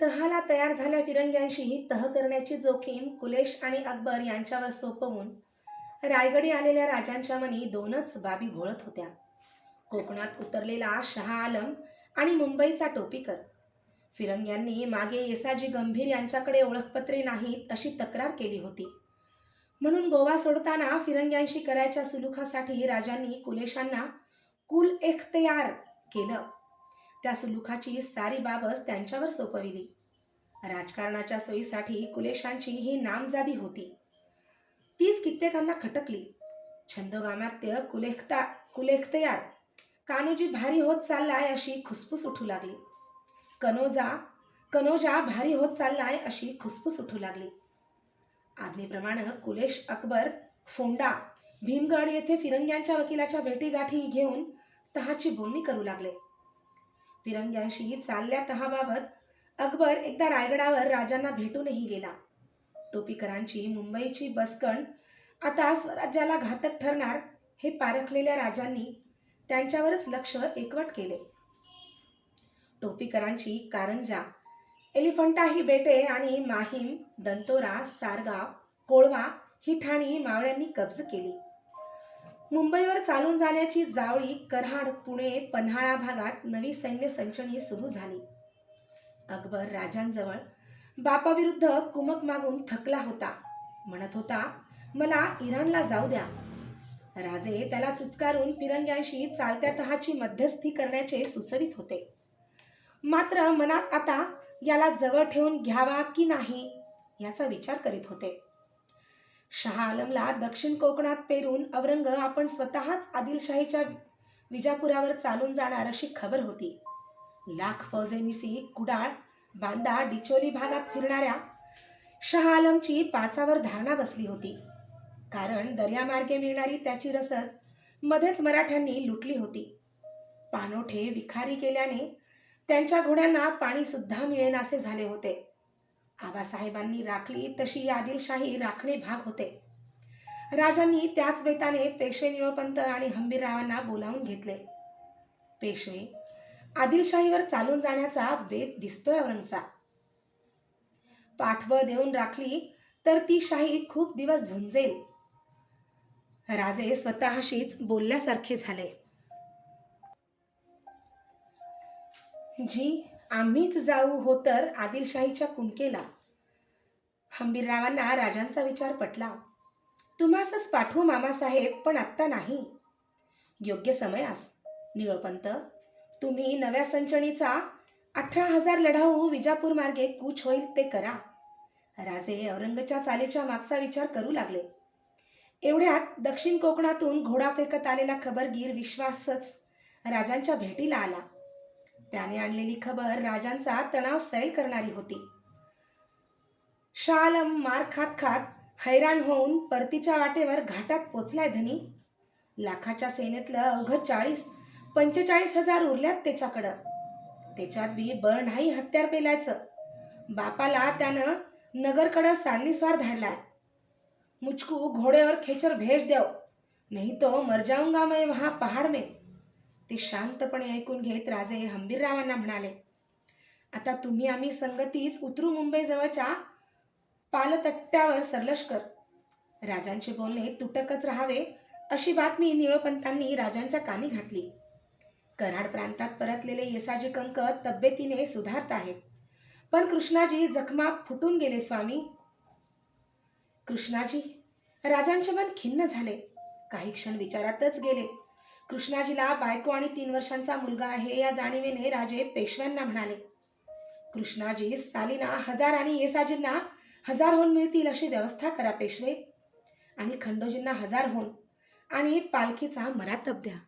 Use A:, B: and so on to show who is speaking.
A: तहाला तयार झाल्या फिरंग्यांशी तह करण्याची जोखीम कुलेश आणि अकबर यांच्यावर सोपवून रायगडी आलेल्या राजांच्या मनी दोनच बाबी घोळत होत्या. कोकणात उतरलेला शहा आलम आणि मुंबईचा टोपीकर. फिरंग्यांनी मागे येसाजी गंभीर यांच्याकडे ओळखपत्रे नाहीत अशी तक्रार केली होती. म्हणून गोवा सोडताना फिरंग्यांशी करायच्या सुलुखासाठी राजांनी कुलेशांना कुल एख्तयार केलं. त्या सुलुखाची सारी बाबच त्यांच्यावर सोपविली. राजकारणाच्या सोयीसाठी कुलेशांची ही नामजादी होती. तीच कित्येकांना खटकली. छंदोगामात्य कुलेखता कुलेखतयात कानोजी भारी होत चाललाय अशी खुसफुस उठू लागली. कनोजा कनोजा भारी होत चाललाय अशी खुसफुस उठू लागली. आज्ञेप्रमाणे कुलेश अकबर फोंडा भीमगड येथे फिरंग्यांच्या वकिलाच्या भेटीगाठी घेऊन तहाची बोलणी करू लागले. फिरंग्यांशी चालल्या तहाबाबत अकबर एकदा रायगडावर राजांना भेटूनही गेला. टोपीकरांची मुंबईची बसकण आता स्वराज्याला घातक ठरणार हे पारखलेल्या राजांनी त्यांच्यावरच लक्ष एकवट केले. टोपीकरांची कारंजा एलिफंटा ही बेटे आणि माहीम दंतोरा सारगाव कोळवा ही ठाणी मावळ्यांनी कब्ज केली. मुंबईवर चालून जाण्याची जावळी कराड पुणे पन्हाळा भागात नवी सैन्य संचनी सुरू झाली. अकबर राजांजवळ बापाविरुद्ध कुमक मागून थकला होता. म्हणत होता मला इराणला जाऊ द्या. राजे त्याला चुचकारून फिरंग्यांशी चालत्या तहाची मध्यस्थी करण्याचे सुचवित होते. मात्र मनात आता याला जवळ ठेवून घ्यावा की नाही याचा विचार करीत होते. शहा आलमला दक्षिण कोकणात पेरून औरंग आपण स्वतःच आदिलशाहीच्या विजापुरावर चालून जाणार अशी खबर होती. लाख फौजेनिसी कुडाळ बांदा डिचोली भागात फिरणाऱ्या शहा आलमची पाचावर धारणा बसली होती. कारण दर्यामार्गे मिळणारी त्याची रसद मध्येच मराठ्यांनी लुटली होती. पाणोठे विखारी केल्याने त्यांच्या घोड्यांना पाणीसुद्धा मिळेनासे झाले होते. आबासाहेबांनी राखली तशी आदिलशाही राखणे भाग होते. राजांनी त्याच बेताने पेशवे निळोपंत आणि हंबीररावांना बोलावून घेतले. पेशवे आदिलशाहीवर चालून जाण्याचा बेत दिसतोय औरंगचा. पाठबळ देऊन राखली तर ती शाही खूप दिवस झुंजेल. राजे स्वतःशीच बोलल्यासारखे झाले. जी आम्हीच जाऊ हो तर आदिलशाहीच्या कुणकेला? हंबीररावांना राजांचा विचार पटला. तुम्हासच पाठवू मामासाहेब पण आत्ता नाही. योग्य समयास. निळपंत तुम्ही नव्या संचणीचा अठरा हजार लढाऊ विजापूर मार्गे कूच होईल ते करा. राजे औरंगच्या चालीच्या मागचा विचार करू लागले. एवढ्यात दक्षिण कोकणातून घोडा फेकत आलेला खबरगीर विश्वासच राजांच्या भेटीला आला. त्याने आणलेली खबर राजांचा तणाव सैल करणारी होती. शालम मार खात खात हैराण होऊन परतीच्या वाटेवर घाटात पोचलाय धनी. लाखाच्या सेनेतलं अवघं चाळीस पंचेचाळीस हजार उरल्यात त्याच्याकडं. त्याच्यात बी बळ नाही हत्यार पेलायचं. बापाला त्यानं नगरकडं सांडणीस्वार धाडलाय. मुचकू घोड्यावर खेचर भेज द्याव. नाही तो मर जाऊंगा मैं वहां पहाड में ते शांतपणे ऐकून घेत राजे हंबीररावांना म्हणाले आता तुम्ही आम्ही संगतीच उतरू मुंबईजवळच्या पालतट्ट्यावर सरलष्कर राजांचे बोलणे तुटकच राहावे अशी बातमी निळोपंतांनी राजांच्या कानी घातली. कराड प्रांतात परतलेले येसाजी कंक तब्येतीने सुधारत आहेत. पण कृष्णाजी जखमा फुटून गेले स्वामी. कृष्णाजी राजांचे मन खिन्न झाले. काही क्षण विचारातच गेले. कृष्णाजीला बायको आणि तीन वर्षांचा मुलगा आहे या जाणीवेने राजे पेशव्यांना म्हणाले. कृष्णाजी सालीना हजार आणि येसाजींना हजार होऊन मिळतील अशी व्यवस्था करा पेशवे. आणि खंडोजींना हजार होऊन आणि पालखीचा मरातब द्या.